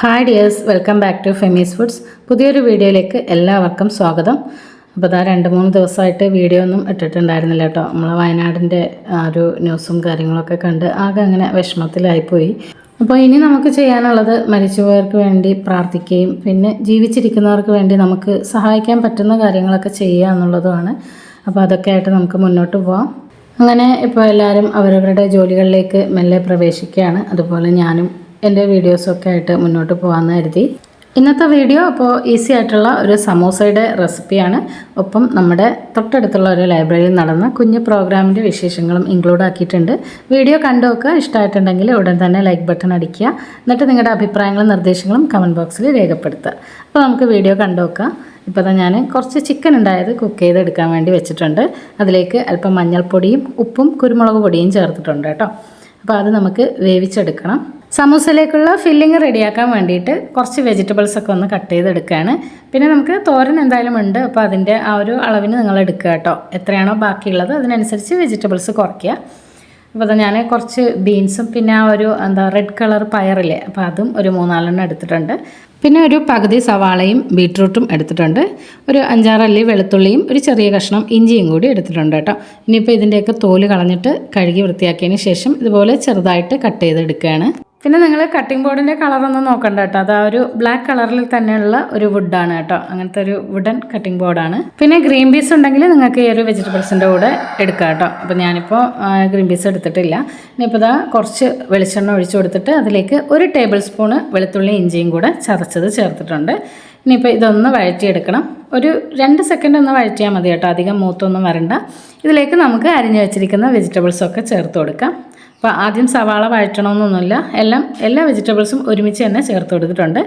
Hi dears welcome back to Femi's foods പുതിയൊരു വീഡിയോയിലേക്ക് എല്ലാവർക്കും സ്വാഗതം. അപ്പോൾ ഇതാ രണ്ട് മൂന്ന് ദിവസമായിട്ട് വീഡിയോ ഒന്നും ഇട്ടിട്ടുണ്ടായിരുന്നില്ല കേട്ടോ. നമ്മളെ വയനാടിന്റെ ആ ഒരു ന്യൂസും കാര്യങ്ങളൊക്കെ കണ്ട് ആകെ അങ്ങനെ വിഷമത്തിലായിപ്പോയി അപ്പോൾ ഇനി നമുക്ക് ചെയ്യാനുള്ളത് മരിച്ചുപോയവർക്ക് വേണ്ടി പ്രാർത്ഥിക്കുകയും പിന്നെ ജീവിച്ചിരിക്കുന്നവർക്ക് വേണ്ടി നമുക്ക് സഹായിക്കാൻ പറ്റുന്ന കാര്യങ്ങളൊക്കെ ചെയ്യുക എന്നുള്ളതുമാണ്. അപ്പോൾ അതൊക്കെ ആയിട്ട് നമുക്ക് മുന്നോട്ട് പോവാം. അങ്ങനെ ഇപ്പോൾ എല്ലാവരും അവരവരുടെ ജോലികളിലേക്ക് മെല്ലെ പ്രവേശിക്കുകയാണ്. അതുപോലെ ഞാനും എന്റെ വീഡിയോസൊക്കെ ആയിട്ട് മുന്നോട്ട് പോകാമെന്ന് കരുതി. ഇന്നത്തെ വീഡിയോ അപ്പോൾ ഈസി ആയിട്ടുള്ള ഒരു സമൂസയുടെ റെസിപ്പിയാണ്. ഒപ്പം നമ്മുടെ തൊട്ടടുത്തുള്ള ഒരു ലൈബ്രറിയിൽ നടന്ന കുഞ്ഞ് പ്രോഗ്രാമിന്റെ വിശേഷങ്ങളും ഇൻക്ലൂഡ് ആക്കിയിട്ടുണ്ട്. വീഡിയോ കണ്ടു നോക്കുക. ഇഷ്ടമായിട്ടുണ്ടെങ്കിൽ ഉടൻ തന്നെ ലൈക്ക് ബട്ടൺ അടിക്കുക. എന്നിട്ട് നിങ്ങളുടെ അഭിപ്രായങ്ങളും നിർദ്ദേശങ്ങളും കമന്റ് ബോക്സിൽ രേഖപ്പെടുത്തുക. അപ്പോൾ നമുക്ക് വീഡിയോ കണ്ടു നോക്കാം. ഇപ്പോൾ തന്നെ ഞാൻ കുറച്ച് ചിക്കൻ ഉണ്ടായത് കുക്ക് ചെയ്തെടുക്കാൻ വേണ്ടി വെച്ചിട്ടുണ്ട്. അതിലേക്ക് അല്പം മഞ്ഞൾപ്പൊടിയും ഉപ്പും കുരുമുളക് പൊടിയും ചേർത്തിട്ടുണ്ട് കേട്ടോ. അപ്പോൾ അത് നമുക്ക് വേവിച്ചെടുക്കണം. സമൂസയിലേക്കുള്ള ഫില്ലിങ് റെഡിയാക്കാൻ വേണ്ടിയിട്ട് കുറച്ച് വെജിറ്റബിൾസ് ഒക്കെ ഒന്ന് കട്ട് ചെയ്തെടുക്കുകയാണ്. പിന്നെ നമുക്ക് തോരൻ എന്തായാലും ഉണ്ട്. അപ്പോൾ അതിന്റെ ആ ഒരു അളവിന് നിങ്ങൾ എടുക്കുക കേട്ടോ. എത്രയാണോ ബാക്കിയുള്ളത്. അതിനനുസരിച്ച് വെജിറ്റബിൾസ് കുറയ്ക്കുക. അപ്പോൾ ഞാൻ കുറച്ച് ബീൻസും പിന്നെ ആ ഒരു എന്താ റെഡ് കളർ പയറില്ലേ അപ്പോൾ അതും ഒരു മൂന്നാലെണ്ണം എടുത്തിട്ടുണ്ട്. പിന്നെ ഒരു പകുതി സവാളയും ബീട്രൂട്ടും എടുത്തിട്ടുണ്ട്. ഒരു അഞ്ചാറല്ലി വെളുത്തുള്ളിയും ഒരു ചെറിയ കഷ്ണം ഇഞ്ചിയും കൂടി എടുത്തിട്ടുണ്ട് കേട്ടോ. ഇനിയിപ്പോൾ ഇതിന്റെയൊക്കെ തോൽ കളഞ്ഞിട്ട് കഴുകി വൃത്തിയാക്കിയതിന് ശേഷം ഇതുപോലെ ചെറുതായിട്ട് കട്ട് ചെയ്തെടുക്കുകയാണ്. പിന്നെ നിങ്ങൾ കട്ടിംഗ് ബോർഡിന്റെ കളറൊന്നും നോക്കണ്ട കേട്ടോ. അത് ആ ഒരു ബ്ലാക്ക് കളറിൽ തന്നെയുള്ള ഒരു വുഡാണ് കേട്ടോ. അങ്ങനത്തെ ഒരു വുഡൻ കട്ടിംഗ് ബോർഡാണ് പിന്നെ ഗ്രീൻ പീസ് ഉണ്ടെങ്കിൽ നിങ്ങൾക്ക് ഈ ഒരു വെജിറ്റബിൾസിന്റെ കൂടെ എടുക്കാം കേട്ടോ. അപ്പോൾ ഞാനിപ്പോൾ ഗ്രീൻ പീസ് എടുത്തിട്ടില്ല. ഇനിയിപ്പോൾ ഇതാ കുറച്ച് വെളിച്ചെണ്ണ ഒഴിച്ചു കൊടുത്തിട്ട് അതിലേക്ക് ഒരു ടേബിൾ സ്പൂണ് വെളുത്തുള്ളി ഇഞ്ചിയും കൂടെ ചതച്ചത് ചേർത്തിട്ടുണ്ട്. ഇനിയിപ്പോൾ ഇതൊന്ന് വഴറ്റിയെടുക്കണം. ഒരു രണ്ട് സെക്കൻഡ് ഒന്ന് വഴറ്റിയാൽ മതി കേട്ടോ. അധികം മൂത്തൊന്നും വരണ്ട. ഇതിലേക്ക് നമുക്ക് അരിഞ്ഞു വെച്ചിരിക്കുന്ന വെജിറ്റബിൾസൊക്കെ ചേർത്ത് കൊടുക്കാം. അപ്പോൾ ആദ്യം സവാള വഴറ്റണമെന്നൊന്നുമില്ല. എല്ലാം എല്ലാ വെജിറ്റബിൾസും ഒരുമിച്ച് തന്നെ ചേർത്ത് കൊടുത്തിട്ടുണ്ട്.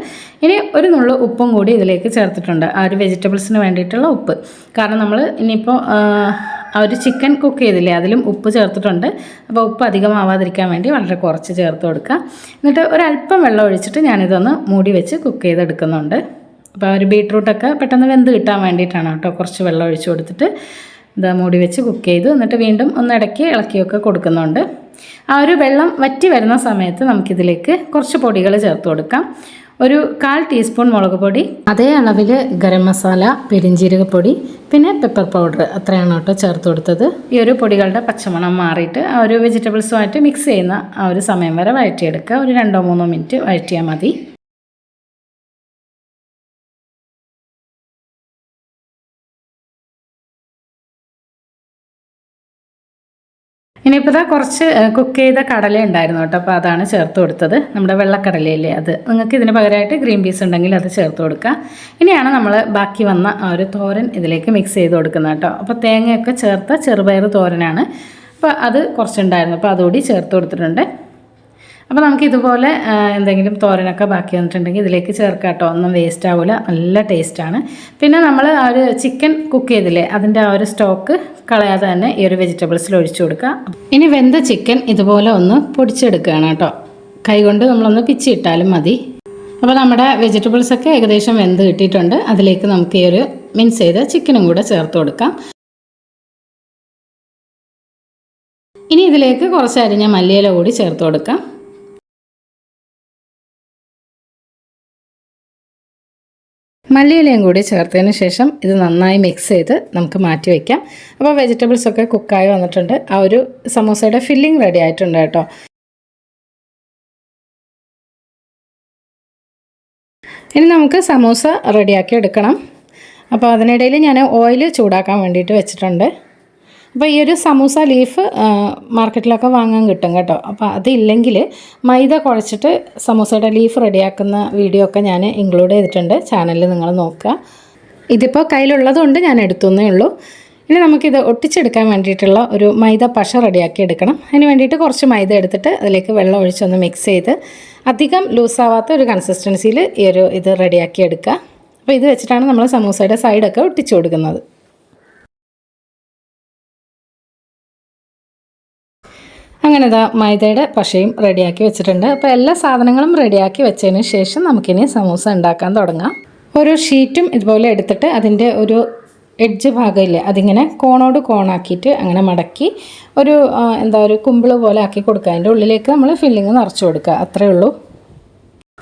ഇനി ഒരു നുള്ളു ഉപ്പും കൂടി ഇതിലേക്ക് ചേർത്തിട്ടുണ്ട്. ആ ഒരു വെജിറ്റബിൾസിന് വേണ്ടിയിട്ടുള്ള ഉപ്പ്. കാരണം നമ്മൾ ഇനിയിപ്പോൾ ആ ഒരു ചിക്കൻ കുക്ക് ചെയ്തില്ലേ അതിലും ഉപ്പ് ചേർത്തിട്ടുണ്ട്. അപ്പോൾ ഉപ്പ് അധികമാവാതിരിക്കാൻ വേണ്ടി വളരെ കുറച്ച് ചേർത്ത് കൊടുക്കുക. എന്നിട്ട് ഒരല്പം വെള്ളം ഒഴിച്ചിട്ട് ഞാനിതൊന്ന് മൂടി വെച്ച് കുക്ക് ചെയ്തെടുക്കുന്നുണ്ട്. അപ്പോൾ ഒരു ബീട്രൂട്ടൊക്കെ പെട്ടെന്ന് വെന്ത് കിട്ടാൻ വേണ്ടിയിട്ടാണ് കേട്ടോ കുറച്ച് വെള്ളം ഒഴിച്ച് കൊടുത്തിട്ട്. ഇതാ മൂടി വെച്ച് കുക്ക് ചെയ്തു. എന്നിട്ട് വീണ്ടും ഒന്ന് ഇടയ്ക്ക് ഇളക്കിയൊക്കെ കൊടുക്കുന്നുണ്ട്. ആ ഒരു വെള്ളം വറ്റി വരുന്ന സമയത്ത് നമുക്കിതിലേക്ക് കുറച്ച് പൊടികൾ ചേർത്ത് കൊടുക്കാം. ഒരു കാൽ ടീസ്പൂൺ മുളക് പൊടി അതേ അളവിൽ ഗരം മസാല പെരിഞ്ചീരകപ്പൊടി പിന്നെ പെപ്പർ പൗഡർ അത്രയാണ് കേട്ടോ ചേർത്ത് കൊടുത്തത്. ഈ ഒരു പൊടികളുടെ പച്ചമണം മാറിയിട്ട് ആ ഒരു വെജിറ്റബിൾസുമായിട്ട് മിക്സ് ചെയ്യുന്ന ആ ഒരു സമയം വരെ വഴറ്റിയെടുക്കുക. ഒരു രണ്ടോ മൂന്നോ മിനിറ്റ് വഴറ്റിയാൽ മതി. ഇനിയിപ്പോൾ ഇതാ കുറച്ച് കുക്ക് ചെയ്ത കടല ഉണ്ടായിരുന്നു കേട്ടോ. അപ്പോൾ അതാണ് ചേർത്ത് കൊടുത്തത്. നമ്മുടെ വെള്ളക്കടലയില്ലേ അത്. നിങ്ങൾക്ക് ഇതിന് പകരമായിട്ട് ഗ്രീൻ പീസ് ഉണ്ടെങ്കിൽ അത് ചേർത്ത് കൊടുക്കുക ഇനിയാണ് നമ്മൾ ബാക്കി വന്ന ആ ഒരു തോരൻ ഇതിലേക്ക് മിക്സ് ചെയ്ത് കൊടുക്കുന്നത് കേട്ടോ. അപ്പോൾ തേങ്ങയൊക്കെ ചേർത്ത ചെറുപയർ തോരനാണ്. അപ്പോൾ അത് കുറച്ചുണ്ടായിരുന്നു. അപ്പോൾ അതുകൂടി ചേർത്ത് കൊടുത്തിട്ടുണ്ട്. അപ്പോൾ നമുക്ക് ഇതുപോലെ എന്തെങ്കിലും തോരനൊക്കെ ബാക്കി വന്നിട്ടുണ്ടെങ്കിൽ ഇതിലേക്ക് ചേർക്കാം കേട്ടോ. ഒന്നും വേസ്റ്റ് ആവില്ല നല്ല ടേസ്റ്റാണ് പിന്നെ നമ്മൾ ആ ഒരു ചിക്കൻ കുക്ക് ചെയ്തില്ലേ അതിന്റെ ആ ഒരു സ്റ്റോക്ക് കളയാതെ തന്നെ ഈ ഒരു വെജിറ്റബിൾസിൽ ഒഴിച്ചു കൊടുക്കുക. ഇനി വെന്ത ചിക്കൻ ഇതുപോലെ ഒന്ന് പൊടിച്ചെടുക്കുകയാണ് കേട്ടോ. കൈകൊണ്ട് നമ്മളൊന്ന് പിച്ചിട്ടാലും മതി. അപ്പോൾ നമ്മുടെ വെജിറ്റബിൾസൊക്കെ ഏകദേശം വെന്ത് കിട്ടിയിട്ടുണ്ട്. അതിലേക്ക് നമുക്ക് ഈ ഒരു മിൻസ് ചെയ്ത ചിക്കനും കൂടെ ചേർത്ത് കൊടുക്കാം. ഇനി ഇതിലേക്ക് കുറച്ച് അരിഞ്ഞ മല്ലിയില കൂടി ചേർത്ത് കൊടുക്കാം. മല്ലിയിലയും കൂടി ചേർത്തതിന് ശേഷം ഇത് നന്നായി മിക്സ് ചെയ്ത് നമുക്ക് മാറ്റി വയ്ക്കാം അപ്പോൾ വെജിറ്റബിൾസ് ഒക്കെ കുക്കായി വന്നിട്ടുണ്ട്. ആ ഒരു സമോസയുടെ ഫില്ലിംഗ് റെഡി ആയിട്ടുണ്ട് കേട്ടോ. ഇനി നമുക്ക് സമോസ റെഡിയാക്കി എടുക്കണം. അപ്പോൾ അതിനിടയിൽ ഞാൻ ഓയിൽ ചൂടാക്കാൻ വേണ്ടിയിട്ട് വെച്ചിട്ടുണ്ട്. അപ്പോൾ ഈ ഒരു സമൂസ ലീഫ് മാർക്കറ്റിലൊക്കെ വാങ്ങാൻ കിട്ടും കേട്ടോ. അപ്പോൾ അതില്ലെങ്കിൽ മൈദ കുഴച്ചിട്ട് സമൂസയുടെ ലീഫ് റെഡിയാക്കുന്ന വീഡിയോ ഒക്കെ ഞാൻ ഇൻക്ലൂഡ് ചെയ്തിട്ടുണ്ട്. ചാനലിൽ നിങ്ങൾ നോക്കുക. ഇതിപ്പോൾ കയ്യിലുള്ളതുകൊണ്ട് ഞാൻ എടുത്തുന്നേ ഉള്ളൂ. ഇനി നമുക്കിത് ഒട്ടിച്ചെടുക്കാൻ വേണ്ടിയിട്ടുള്ള ഒരു മൈദ പശ റെഡിയാക്കി എടുക്കണം. അതിന് വേണ്ടിയിട്ട് കുറച്ച് മൈദ എടുത്തിട്ട് അതിലേക്ക് വെള്ളം ഒഴിച്ചൊന്ന് മിക്സ് ചെയ്ത് അധികം ലൂസാവാത്ത ഒരു കൺസിസ്റ്റൻസിയിൽ ഈ ഒരു ഇത് റെഡിയാക്കി എടുക്കുക. അപ്പോൾ ഇത് വെച്ചിട്ടാണ് നമ്മൾ സമൂസയുടെ സൈഡൊക്കെ ഒട്ടിച്ചു കൊടുക്കുന്നത്. അങ്ങനെ ഇതാ മൈദയുടെ പശയും റെഡിയാക്കി വെച്ചിട്ടുണ്ട്. അപ്പോൾ എല്ലാ സാധനങ്ങളും റെഡിയാക്കി വെച്ചതിന് ശേഷം നമുക്കിനി സമൂസ ഉണ്ടാക്കാൻ തുടങ്ങാം. ഓരോ ഷീറ്റും ഇതുപോലെ എടുത്തിട്ട് അതിന്റെ ഒരു എഡ്ജ് ഭാഗമില്ലേ അതിങ്ങനെ കോണോട് കോണാക്കിയിട്ട് അങ്ങനെ മടക്കി ഒരു എന്താ ഒരു കുമ്പിൾ പോലെ ആക്കി കൊടുക്കുക. അതിന്റെ ഉള്ളിലേക്ക് നമ്മൾ ഫില്ലിങ് നിറച്ച് കൊടുക്കുക. അത്രയേ ഉള്ളൂ.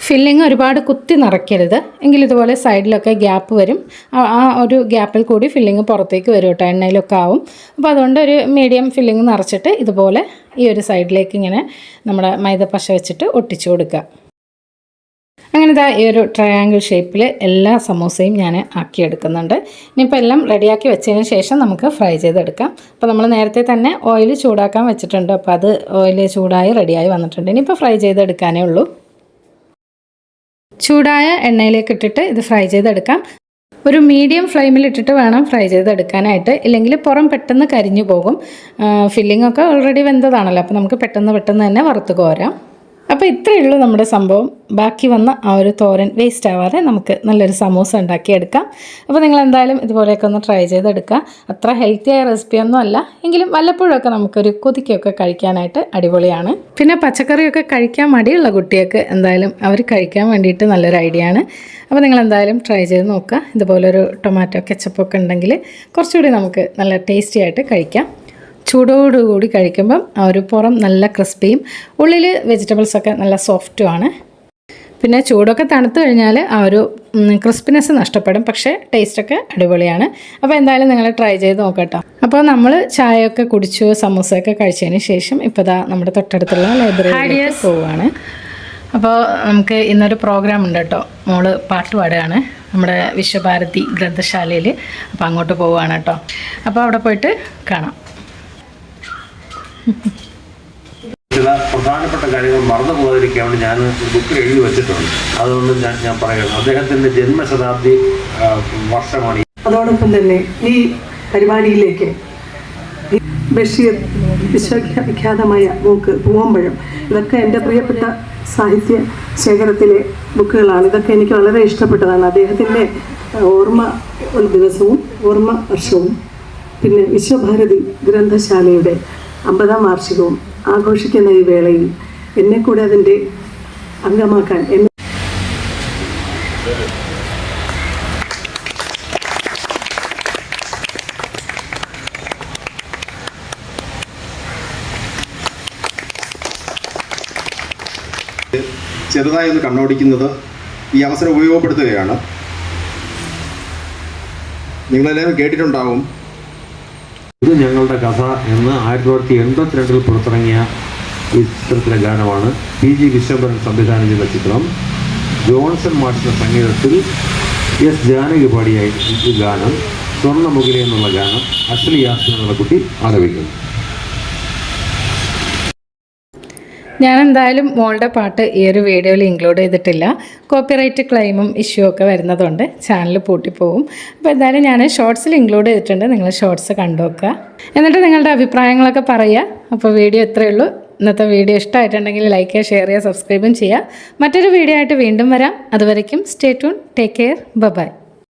ഫില്ലിങ് ഒരുപാട് കുത്തി നിറയ്ക്കരുത്. എങ്കിൽ ഇതുപോലെ സൈഡിലൊക്കെ ഗ്യാപ്പ് വരും. ആ ഒരു ഗ്യാപ്പിൽ കൂടി ഫില്ലിങ് പുറത്തേക്ക് വരും കേട്ടോ എണ്ണയിലൊക്കെ ആവും. അപ്പോൾ അതുകൊണ്ട് ഒരു മീഡിയം ഫില്ലിങ് നിറച്ചിട്ട് ഇതുപോലെ ഈ ഒരു സൈഡിലേക്ക് ഇങ്ങനെ നമ്മുടെ മൈദപ്പശ വെച്ചിട്ട് ഒട്ടിച്ചു കൊടുക്കുക. അങ്ങനെ ഇതാ ഈ ഒരു ട്രയാങ്കിൾ ഷേപ്പിൽ എല്ലാ സമോസയും ഞാൻ ആക്കിയെടുക്കുന്നുണ്ട്. ഇനിയിപ്പോൾ എല്ലാം റെഡിയാക്കി വെച്ചതിന് ശേഷം നമുക്ക് ഫ്രൈ ചെയ്തെടുക്കാം. അപ്പോൾ നമ്മൾ നേരത്തെ തന്നെ ഓയിൽ ചൂടാക്കാൻ വെച്ചിട്ടുണ്ട്. അപ്പോൾ അത് ഓയിൽ ചൂടായി റെഡിയായി വന്നിട്ടുണ്ട്. ഇനിയിപ്പോൾ ഫ്രൈ ചെയ്തെടുക്കാനേ ഉള്ളൂ. ചൂടായ എണ്ണയിലേക്ക് ഇട്ടിട്ട് ഇത് ഫ്രൈ ചെയ്തെടുക്കാം. ഒരു മീഡിയം ഫ്ലെയിമിൽ ഇട്ടിട്ട് വേണം ഫ്രൈ ചെയ്തെടുക്കാനായിട്ട്. ഇല്ലെങ്കിൽ പുറം പെട്ടെന്ന് കരിഞ്ഞു പോകും. ഫില്ലിംഗ് ഒക്കെ ഓൾറെഡി വെന്തതാണല്ലോ. അപ്പോൾ നമുക്ക് പെട്ടെന്ന് പെട്ടെന്ന് തന്നെ വറുത്ത് കോരാം. അപ്പോൾ ഇത്രയേ ഉള്ളൂ നമ്മുടെ സംഭവം. ബാക്കി വന്ന ആ ഒരു തോരൻ വേസ്റ്റ് ആവാതെ നമുക്ക് നല്ലൊരു സമൂസ ഉണ്ടാക്കിയെടുക്കാം. അപ്പോൾ നിങ്ങൾ എന്തായാലും ഇതുപോലെയൊക്കെ ഒന്ന് ട്രൈ ചെയ്തെടുക്കുക. അത്ര ഹെൽത്തി ആയ റെസിപ്പിയൊന്നും അല്ല. എങ്കിലും വല്ലപ്പോഴൊക്കെ നമുക്കൊരു കൊതിക്കൊക്കെ കഴിക്കാനായിട്ട് അടിപൊളിയാണ്. പിന്നെ പച്ചക്കറിയൊക്കെ കഴിക്കാൻ മടിയുള്ള കുട്ടികൾക്ക് എന്തായാലും അവർ കഴിക്കാൻ വേണ്ടിയിട്ട് നല്ലൊരു ഐഡിയ ആണ്. അപ്പോൾ നിങ്ങൾ എന്തായാലും ട്രൈ ചെയ്ത് നോക്കുക. ഇതുപോലൊരു ടൊമാറ്റോ കെച്ചപ്പൊക്കെ ഉണ്ടെങ്കിൽ കുറച്ചുകൂടി നമുക്ക് നല്ല ടേസ്റ്റി ആയിട്ട് കഴിക്കാം. ചൂടോടുകൂടി കഴിക്കുമ്പം ആ ഒരു പുറം നല്ല ക്രിസ്പിയും ഉള്ളിൽ വെജിറ്റബിൾസൊക്കെ നല്ല സോഫ്റ്റുമാണ് പിന്നെ ചൂടൊക്കെ തണുത്ത് കഴിഞ്ഞാൽ ആ ഒരു ക്രിസ്പിനെസ് നഷ്ടപ്പെടും പക്ഷേ ടേസ്റ്റൊക്കെ അടിപൊളിയാണ്. അപ്പോൾ എന്തായാലും നിങ്ങൾ ട്രൈ ചെയ്ത് നോക്കട്ടോ അപ്പോൾ നമ്മൾ ചായയൊക്കെ കുടിച്ചു സമൂസയൊക്കെ കഴിച്ചതിന് ശേഷം ഇപ്പോൾ ഇതാ നമ്മുടെ തൊട്ടടുത്തുള്ള ലൈബ്രറിയിലേക്ക് പോവുകയാണ്. അപ്പോൾ നമുക്ക് ഇന്നൊരു പ്രോഗ്രാം ഉണ്ട് കേട്ടോ. മോൾ പാട്ട് പാടുകയാണ് നമ്മുടെ വിശ്വഭാരതി ഗ്രന്ഥശാലയിൽ. അപ്പോൾ അങ്ങോട്ട് പോവുകയാണ് കേട്ടോ. അപ്പോൾ അവിടെ പോയിട്ട് കാണാം. ചില പ്രധാനപ്പെട്ട കാര്യങ്ങൾ മറന്നു പോകാതിരിക്കാൻ ഞാൻ ബുക്കിൽ എഴുതി വെച്ചിട്ടുണ്ട്. അതുകൊണ്ട് ഞാൻ ഞാൻ പറയുന്നത് അദ്ദേഹത്തിന്റെ ജന്മശതാബ്ദി വർഷമാണ് അതോടൊപ്പം തന്നെ ഈ പരിപാടിയിലേക്ക് ബഷീർ വിശ്വവിഖ്യാതമായ ബുക്ക് പൂവമ്പഴം ഇതൊക്കെ എന്റെ പ്രിയപ്പെട്ട സാഹിത്യ ശേഖരത്തിലെ ബുക്കുകളാണ് ഇതൊക്കെ എനിക്ക് വളരെ ഇഷ്ടപ്പെട്ടതാണ്. അദ്ദേഹത്തിന്റെ ഓർമ്മ ദിവസവും ഓർമ്മ വർഷവും പിന്നെ വിശ്വഭാരതി ഗ്രന്ഥശാലയുടെ അമ്പതാം വാർഷികവും ആഘോഷിക്കുന്ന ഈ വേളയിൽ എന്നെ കൂടെ അതിന്റെ അംഗമാക്കാൻ എന്നെ ചെറുതായി ഒന്ന് കണ്ണോടിക്കുന്നത് ഈ അവസരം ഉപയോഗപ്പെടുത്തുകയാണ്. നിങ്ങളെല്ലാവരും കേട്ടിട്ടുണ്ടാവും ഇത് ഞങ്ങളുടെ കഥ എന്ന് ആയിരത്തി തൊള്ളായിരത്തി എൺപത്തിരണ്ടിൽ പുറത്തിറങ്ങിയ ഈ ചിത്രത്തിലെ ഗാനമാണ് പി ജി വിശ്വംഭരൻ സംവിധാനം ചെയ്ത ചിത്രം. ജോൺസൺ മാഷിന്റെ സംഗീതത്തിൽ എസ് ജാനകി പാടിയ ഈ ഗാനം സ്വർണമുഖിലെ എന്നുള്ള ഗാനം അശ്ലി യാസിൻ എന്നുള്ള കുട്ടി ആലപിക്കുന്നു. ഞാൻ എന്തായാലും മോളുടെ പാട്ട് ഈ ഒരു വീഡിയോയിൽ ഇൻക്ലൂഡ് ചെയ്തിട്ടില്ല. കോപ്പിറൈറ്റ് ക്ലെയിമും ഇഷ്യൂ ഒക്കെ വരുന്നതുകൊണ്ട് ചാനൽ പൂട്ടിപ്പോവും. അപ്പോൾ എന്തായാലും ഞാൻ ഷോർട്സിൽ ഇൻക്ലൂഡ് ചെയ്തിട്ടുണ്ട്. നിങ്ങൾ ഷോർട്സ് കണ്ടു നോക്കുക എന്നിട്ട് നിങ്ങളുടെ അഭിപ്രായങ്ങളൊക്കെ പറയുക. അപ്പോൾ വീഡിയോ ഇത്രയേ ഉള്ളൂ. ഇന്നത്തെ വീഡിയോ ഇഷ്ടമായിട്ടുണ്ടെങ്കിൽ ലൈക്ക് ചെയ്യുക ഷെയർ ചെയ്യുക സബ്സ്ക്രൈബും ചെയ്യുക. മറ്റൊരു വീഡിയോ ആയിട്ട് വീണ്ടും വരാം. അതുവരയ്ക്കും stay tune take care bye